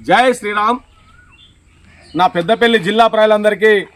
జై శ్రీరామ్. నా పెద్దపల్లి జిల్లా ప్రజలందరికీ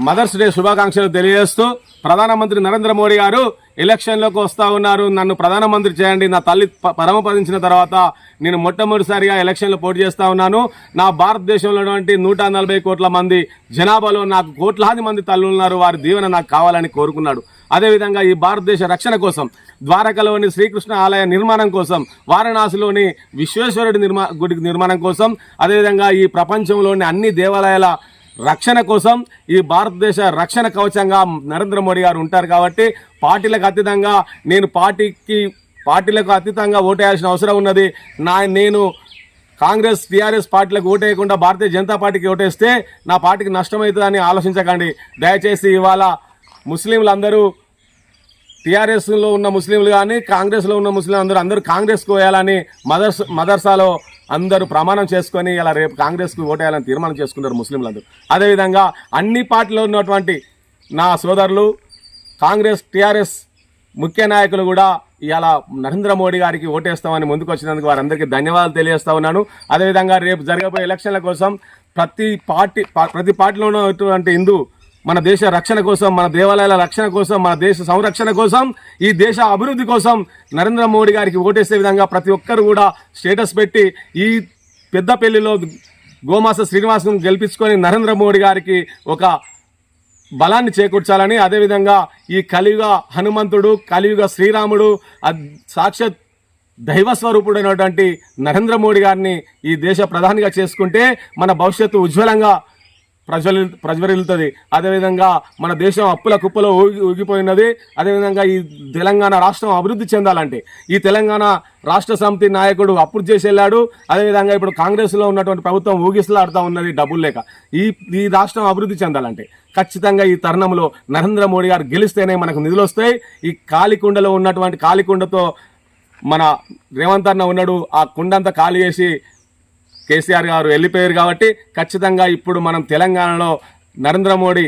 మదర్స్ డే శుభాకాంక్షలు తెలియజేస్తూ ప్రధానమంత్రి నరేంద్ర మోడీ గారు ఎలక్షన్లోకి వస్తూ ఉన్నారు. నన్ను ప్రధానమంత్రి చేయండి. నా తల్లి ప- పరమపదించిన తర్వాత నేను మొట్టమొదటిసారిగా ఎలక్షన్లో పోటీ చేస్తూ ఉన్నాను. నా భారతదేశంలోటువంటి నూట నలభై కోట్ల మంది జనాభాలో నాకు కోట్లాది మంది తల్లు ఉన్నారు. వారి దీవెన నాకు కావాలని కోరుకున్నాడు. అదేవిధంగా ఈ భారతదేశ రక్షణ కోసం ద్వారకలోని శ్రీకృష్ణ ఆలయ నిర్మాణం కోసం వారణాసిలోని విశ్వేశ్వరుడి నిర్మా గుడి నిర్మాణం కోసం అదేవిధంగా ఈ ప్రపంచంలోని అన్ని దేవాలయాల రక్షణ కోసం ఈ భారతదేశ రక్షణ కవచంగా నరేంద్ర మోడీ గారు ఉంటారు కాబట్టి పార్టీలకు అతీతంగా నేను పార్టీకి పార్టీలకు అతీతంగా ఓటేయాల్సిన అవసరం ఉన్నది. నా నేను కాంగ్రెస్ టీఆర్ఎస్ పార్టీలకు ఓటేయకుండా భారతీయ జనతా పార్టీకి ఓటేస్తే నా పార్టీకి నష్టమవుతుందని ఆలోచించకండి. దయచేసి ఇవాళ ముస్లింలందరూ టీఆర్ఎస్లో ఉన్న ముస్లింలు కానీ కాంగ్రెస్లో ఉన్న ముస్లింలు అందరూ అందరూ కాంగ్రెస్కి వేయాలని మదర్స్ మదర్సాలో అందరూ ప్రమాణం చేసుకొని ఇలా రేపు కాంగ్రెస్కు ఓటేయాలని తీర్మానం చేసుకున్నారు ముస్లింలందరూ. అదేవిధంగా అన్ని పార్టీలో ఉన్నటువంటి నా సోదరులు కాంగ్రెస్ టీఆర్ఎస్ ముఖ్య నాయకులు కూడా ఇలా నరేంద్ర మోడీ గారికి ఓటేస్తామని ముందుకు వచ్చినందుకు వారందరికీ ధన్యవాదాలు తెలియజేస్తా ఉన్నాను. అదేవిధంగా రేపు జరగబోయే ఎలక్షన్ల కోసం ప్రతి పార్టీ ప్రతి పార్టీలో ఉన్నటువంటి హిందూ మన దేశ రక్షణ కోసం మన దేవాలయాల రక్షణ కోసం మన దేశ సంరక్షణ కోసం ఈ దేశ అభివృద్ధి కోసం నరేంద్ర మోడీ గారికి ఓటేసే విధంగా ప్రతి ఒక్కరు కూడా స్టేటస్ పెట్టి ఈ పెద్దపల్లిలో గోమాస శ్రీనివాసం గెలిపించుకొని నరేంద్ర మోడీ గారికి ఒక బలాన్ని చేకూర్చాలని అదేవిధంగా ఈ కలియుగ హనుమంతుడు కలియుగ శ్రీరాముడు సాక్షాత్ దైవ స్వరూపుడైనటువంటి నరేంద్ర మోడీ గారిని ఈ దేశ ప్రధానిగా చేసుకుంటే మన భవిష్యత్తు ఉజ్వలంగా ప్రజ్వలి ప్రజ్వరిల్లుతుంది. అదేవిధంగా మన దేశం అప్పుల కుప్పలో ఊగి ఊగిపోయినది. అదేవిధంగా ఈ తెలంగాణ రాష్ట్రం అభివృద్ధి చెందాలంటే ఈ తెలంగాణ రాష్ట్ర సమితి నాయకుడు అప్పుడు చేసి వెళ్ళాడు. అదేవిధంగా ఇప్పుడు కాంగ్రెస్లో ఉన్నటువంటి ప్రభుత్వం ఊగిసలాడుతూ ఉన్నది డబ్బులు లేక. ఈ ఈ రాష్ట్రం అభివృద్ధి చెందాలంటే ఖచ్చితంగా ఈ తరుణంలో నరేంద్ర మోడీ గారు గెలిస్తేనే మనకు నిధులు వస్తాయి. ఈ కాలికుండలో ఉన్నటువంటి కాలికుండతో మన రేవంత్ అన్న ఉన్నాడు. ఆ కుండంతా ఖాళీ చేసి కేసీఆర్ గారు వెళ్ళిపోయారు కాబట్టి ఖచ్చితంగా ఇప్పుడు మనం తెలంగాణలో నరేంద్ర మోడీ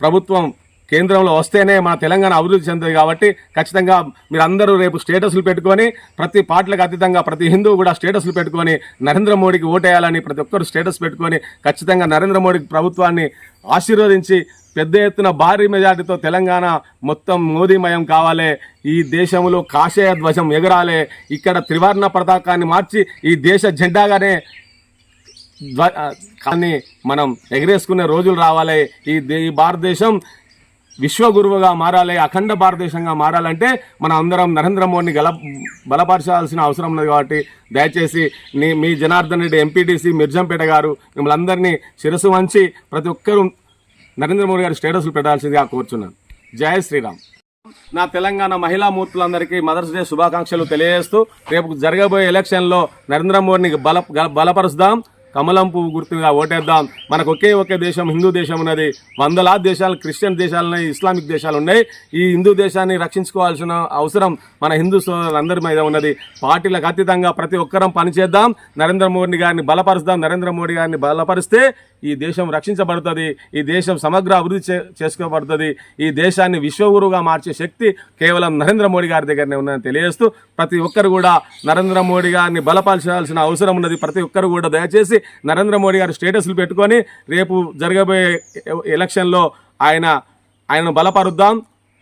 ప్రభుత్వం కేంద్రంలో వస్తేనే మన తెలంగాణ అభివృద్ధి చెందుతుంది కాబట్టి ఖచ్చితంగా మీరందరూ రేపు స్టేటస్లు పెట్టుకొని ప్రతి పార్టీలకు అతీతంగా ప్రతి హిందువు కూడా స్టేటస్లు పెట్టుకొని నరేంద్ర మోడీకి ఓటేయాలని ప్రతి ఒక్కరు స్టేటస్ పెట్టుకొని ఖచ్చితంగా నరేంద్ర మోడీ ప్రభుత్వాన్ని ఆశీర్వదించి పెద్ద ఎత్తున భారీ మెజార్టీతో తెలంగాణ మొత్తం మోదీమయం కావాలి. ఈ దేశంలో కాషాయ ధ్వజం ఎగరాలి. ఇక్కడ త్రివర్ణ పతాకాన్ని మార్చి ఈ దేశ జెండాగానే కానీ మనం ఎగరేసుకునే రోజులు రావాలి. ఈ ఈ భారతదేశం విశ్వగురువుగా మారాలి అఖండ భారతదేశంగా మారాలంటే మనం అందరం నరేంద్ర మోడీని గల బలపరచాల్సిన అవసరం ఉన్నది కాబట్టి దయచేసి నీ మీ జనార్దన్ రెడ్డి ఎంపీటీసీ మిర్జంపేట గారు మిమ్మల్ని అందరినీ శిరస్సు వంచి ప్రతి ఒక్కరూ నరేంద్ర మోడీ గారి స్టేటస్లు పెట్టాల్సిందిగా కోరుచున్నాను. జయ శ్రీరామ్. నా తెలంగాణ మహిళా మూర్తులందరికీ మదర్స్ డే శుభాకాంక్షలు తెలియజేస్తూ రేపు జరగబోయే ఎలక్షన్లో నరేంద్ర మోడీని బల బలపరుస్తాం. కమలం పువ్వు గుర్తుగా ఓటేద్దాం. మనకు ఒకే ఒకే దేశం హిందూ దేశం ఉన్నది. వందలాది దేశాలు క్రిస్టియన్ దేశాలు ఉన్నాయి ఇస్లామిక్ దేశాలు ఉన్నాయి. ఈ హిందూ దేశాన్ని రక్షించుకోవాల్సిన అవసరం మన హిందూ సోదరులందరి మీద ఉన్నది. పార్టీలకు అతీతంగా ప్రతి ఒక్కరం పనిచేద్దాం. నరేంద్ర మోడీ గారిని బలపరుస్తాం. నరేంద్ర మోడీ గారిని బలపరిస్తే ఈ దేశం రక్షించబడుతుంది ఈ దేశం సమగ్ర అభివృద్ధి చే చేసుకోబడుతుంది ఈ దేశాన్ని విశ్వగురువుగా మార్చే శక్తి కేవలం నరేంద్ర మోడీ గారి దగ్గరనే ఉందని తెలియజేస్తూ ప్రతి ఒక్కరు కూడా నరేంద్ర మోడీ గారిని బలపరచాల్సిన అవసరం ఉన్నది ప్రతి ఒక్కరు కూడా దయచేసి నరేంద్ర మోడీ గారి స్టేటస్లు పెట్టుకొని రేపు జరగబోయే ఎలక్షన్లో ఆయన ఆయనను బలపరుద్దాం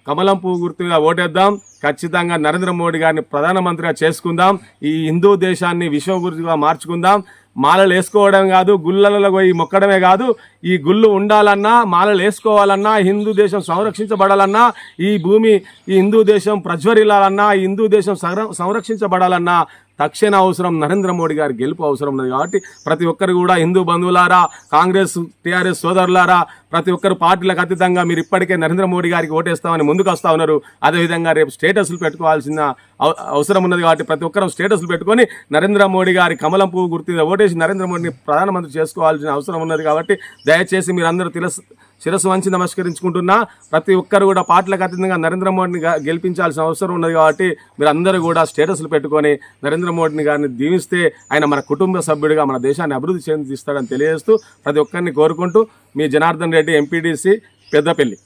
కమలం పువ్వు గుర్తుగా ఓటేద్దాం ఖచ్చితంగా నరేంద్ర మోడీ గారిని ప్రధానమంత్రిగా చేసుకుందాం ఈ హిందూ దేశాన్ని విశ్వగురుగా మార్చుకుందాం మాలలు వేసుకోవడం కాదు గుళ్ళలలో పోయి మొక్కడమే కాదు ఈ గుళ్ళు ఉండాలన్నా మాలలు వేసుకోవాలన్నా హిందూ దేశం సంరక్షించబడాలన్నా ఈ భూమి ఈ హిందూ దేశం ప్రజ్వరిల్లాలన్నా ఈ హిందూ దేశం సంర- సంరక్షించబడాలన్నా తక్షణ అవసరం నరేంద్ర మోడీ గారి గెలుపు అవసరం ఉన్నది కాబట్టి ప్రతి ఒక్కరు కూడా హిందూ బంధువులారా కాంగ్రెస్ టీఆర్ఎస్ సోదరులారా ప్రతి ఒక్కరు పార్టీలకు అతీతంగా మీరు ఇప్పటికే నరేంద్ర మోడీ గారికి ఓటేస్తామని ముందుకు వస్తా ఉన్నారు. అదేవిధంగా రేపు స్టేటస్లు పెట్టుకోవాల్సిన అవసరం ఉన్నది కాబట్టి ప్రతి ఒక్కరూ స్టేటస్లు పెట్టుకొని నరేంద్ర మోడీ గారి కమలం పువ్వు గుర్తు ఓటేసి నరేంద్ర మోడీని ప్రధానమంత్రి చేసుకోవాల్సిన అవసరం ఉన్నది కాబట్టి దయచేసి మీరందరూ తెలుసు శిరస్సు వంచి నమస్కరించుకుంటున్నా. ప్రతి ఒక్కరు కూడా పార్టీలకు అతీతంగా నరేంద్ర మోడీని గెలిపించాల్సిన అవసరం ఉన్నది కాబట్టి మీరు అందరూ కూడా స్టేటస్లు పెట్టుకొని నరేంద్ర మోడీని గారిని దీవిస్తే ఆయన మన కుటుంబ సభ్యుడిగా మన దేశాన్ని అభివృద్ధి చెందిస్తాడని తెలియజేస్తూ ప్రతి ఒక్కరిని కోరుకుంటూ మీ జనార్దన్ రెడ్డి ఎంపీడీసీ పెద్దపల్లి.